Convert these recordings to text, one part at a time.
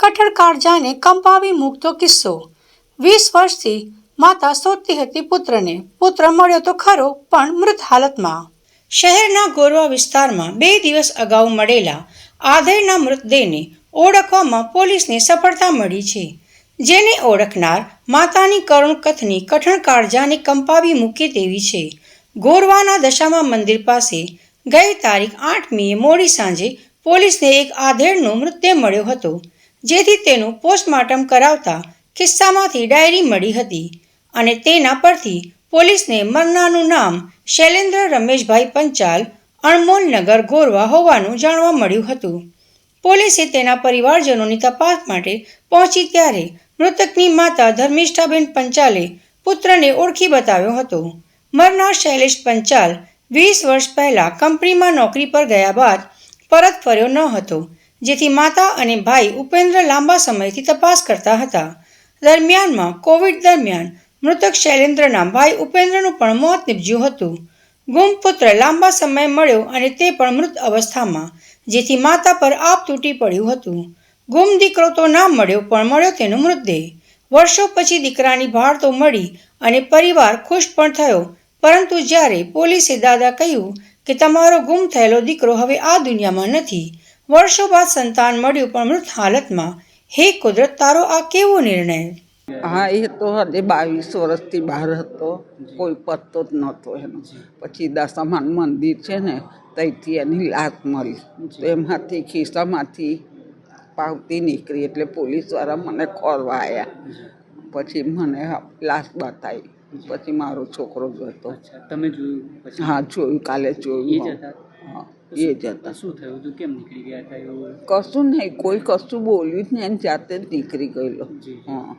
કઠણ કાળજાને કંપાવી મૂકતો કિસ્સો. વીસ વર્ષથી માતા શોધતી હતી પુત્રને. પુત્ર મળ્યો તો ખરો, પણ મૃત હાલતમાં. શહેરના ગોરવા વિસ્તારમાં બે દિવસ અગાઉ મળેલા આધેડના મૃતદેહને ઓળખવામાં પોલીસને સફળતા મળી છે. જેને ઓળખનાર માતાની કરુણ કથની કઠણ કાળજાને કંપાવી મૂકે તેવી છે. ગોરવાના દશામા મંદિર પાસે ગઈ તારીખ આઠમીએ મોડી સાંજે પોલીસને એક આધેડનો મૃતદેહ મળ્યો હતો. જેથી તેનું પોસ્ટમોર્ટમ કરાવતા ખિસ્સામાંથી ડાયરી મળી હતી અને તેના પરથી પોલીસને મરનાનું નામ શૈલેન્દ્ર રમેશભાઈ પંચાલ અણમોલનગર ગોરવા હોવાનું જાણવા મળ્યું હતું. પોલીસે તેના પરિવારજનોની તપાસ માટે પહોંચી ત્યારે મૃતકની માતા ધર્મિષ્ઠાબેન પંચાલે પુત્રને ઓળખી બતાવ્યો હતો. મરનાર શૈલેષ પંચાલ વીસ વર્ષ પહેલાં કંપનીમાં નોકરી પર ગયા બાદ પરત ફર્યો ન હતો. જેથી માતા અને ભાઈ ઉપેન્દ્ર લાંબા સમયથી તપાસ કરતા હતા. દરમિયાનમાં કોવિડ દરમિયાન મૃતક શૈલેન્દ્રના ભાઈ ઉપેન્દ્રનું પણ મોત નીપજ્યું હતું. ગુમ પુત્ર લાંબા સમય મળ્યો અને તે પણ મૃત અવસ્થામાં, જેથી માતા પર આપ તૂટી પડ્યું હતું. ગુમ દીકરો તો ના મળ્યો, પણ મળ્યો તેનો મૃતદેહ. વર્ષો પછી દીકરાની ભાળ તો મળી અને પરિવાર ખુશ પણ થયો. પરંતુ જ્યારે પોલીસે દાદા કહ્યું કે તમારો ગુમ થયેલો દીકરો હવે આ દુનિયામાં નથી વર્ષો બાદ સંતાન મળ્યું પણ મૃત હાલતમાં હે કુદરત તારો આ કેવો નિર્ણય? હા એ તો હજી બાવીસ વર્ષથી બહાર હતો. કોઈ પત્તો જ નહોતો એનો. પછી દશામાન મંદિર છે ને ત્યાંથી એની લાશ મળી. તો એમાંથી ખિસ્સામાંથી પાવતી નીકળી એટલે પોલીસવાળા મને ખોરવા આવ્યા પછી મને લાશ બતાવી. પછી મારો છોકરો જ હતો તમે જોયું? હા જોયું કાલે જોયું. હા. એ જતા. શું થયું? હતું કેમ નીકળી ગયા હતા એવું? કશું નહીં કોઈ કશું બોલ્યું જ નહીં એની જાતે જ નીકળી ગયેલો. હા.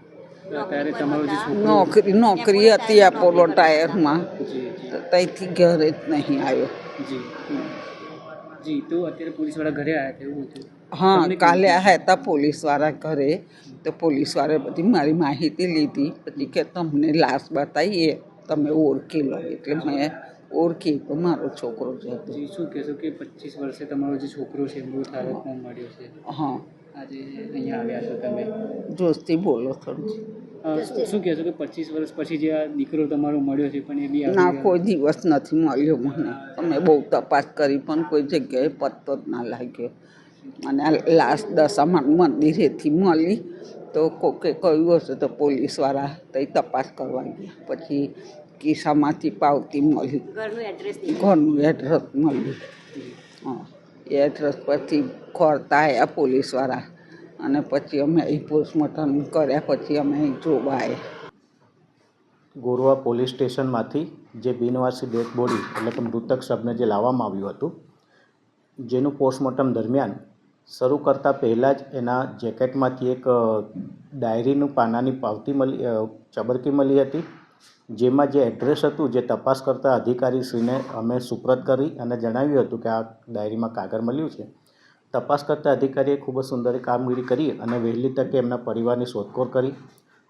નોકરી નોકરી હતી આપોલો ટાયરમાં. ત્યાંથી ઘરે જ નહીં આવ્યો. જી તો અત્યારે પોલીસવાળા ઘરે આવ્યા હતા એવું હતું? હા કાલે આ આવ્યા હતા પોલીસવાળા ઘરે. તો પોલીસવાળાએ બધી મારી માહિતી લીધી. પછી કે તમને લાશ બતાવીએ તમે ઓળખી લો. એટલે મેં ઓળખી તો મારો છોકરો છે. હતો શું કહેશો કે પચીસ વર્ષે તમારો જે છોકરો છે મૃત હાલતમાં મળ્યો છે? હા. આજે અહીંયા આવ્યા છો તમે? જોશથી બોલો થોડું. શું કહેશો કે પચીસ વર્ષ પછી જે આ દીકરો તમારો મળ્યો છે પણ એ બી ના કોઈ દિવસ નથી મળ્યો મને. અમે બહુ તપાસ કરી પણ કોઈ જગ્યાએ પત્તો જ ના લાગ્યો. અને લાસ્ટ દશામાં મંદિરેથી મળી તો કોકે કહ્યું હશે તો પોલીસવાળા તઈ તપાસ કરવા ગયા. પછી કિસ્સામાંથી પાવતી મળી. ઘરનું એડ્રેસ મળ્યું હા એ એડ્રેસ પરથી ખોરતા આવ્યા પોલીસવાળા. અને પછી અમે અહીં પોસ્ટમોર્ટમ કર્યા પછી અમે અહીં જોવા આવ્યા ગોરવા પોલીસ સ્ટેશનમાંથી જે બિનવાસી ડેડ બોડી એટલે કે મૃતક શબને જે લાવવામાં આવ્યું હતું જેનું પોસ્ટમોર્ટમ દરમિયાન શરૂ કરતાં પહેલાં જ એના જેકેટમાંથી એક ડાયરીનું પાનાની પાવતી મળી ચબરકી મળી હતી. જેમાં જે એડ્રેસ હતું, જે તપાસ કરતા અધિકારીશ્રીને અમે સુપ્રત કરી અને જણાવ્યું હતું કે આ ડાયરીમાં કાગળ મળ્યું છે. તપાસ કરતા અધિકારીએ ખૂબ જ સુંદર કામગીરી કરી અને વહેલી તકે એમના પરિવારની શોધખોળ કરી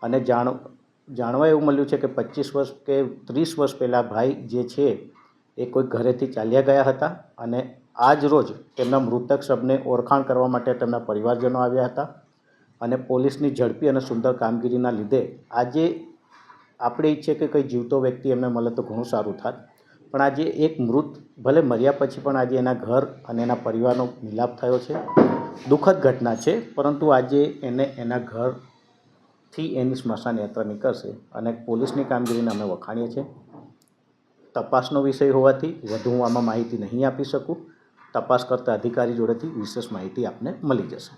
અને જાણ જાણવા એવું મળ્યું છે કે પચીસ વર્ષ કે ત્રીસ વર્ષ પહેલાં ભાઈ જે છે એ કોઈ ઘરેથી ચાલ્યા ગયા હતા અને આજ રોજ તેમના મૃતક શબને ઓળખાણ કરવા માટે તેમના પરિવારજનો આવ્યા હતા અને પોલીસની ઝડપી અને સુંદર કામગીરીના લીધે આજે આપણે ઈચ્છીએ કે કંઈ જીવતો વ્યક્તિ એમને મળે તો ઘણું સારું થાત પણ આજે એક મૃત, ભલે મર્યા પછી પણ આજે એના ઘર અને એના પરિવારનો મિલાપ થયો છે. દુઃખદ ઘટના છે, પરંતુ આજે એને એના ઘરથી એની સ્મશાન યાત્રા નીકળશે અને પોલીસની કામગીરીને અમે વખાણીએ છીએ. તપાસનો વિષય હોવાથી વધુ હું આમાં માહિતી નહીં આપી શકું. તપાસ કરતા અધિકારી જોડેથી વિશેષ માહિતી આપને મળી જશે.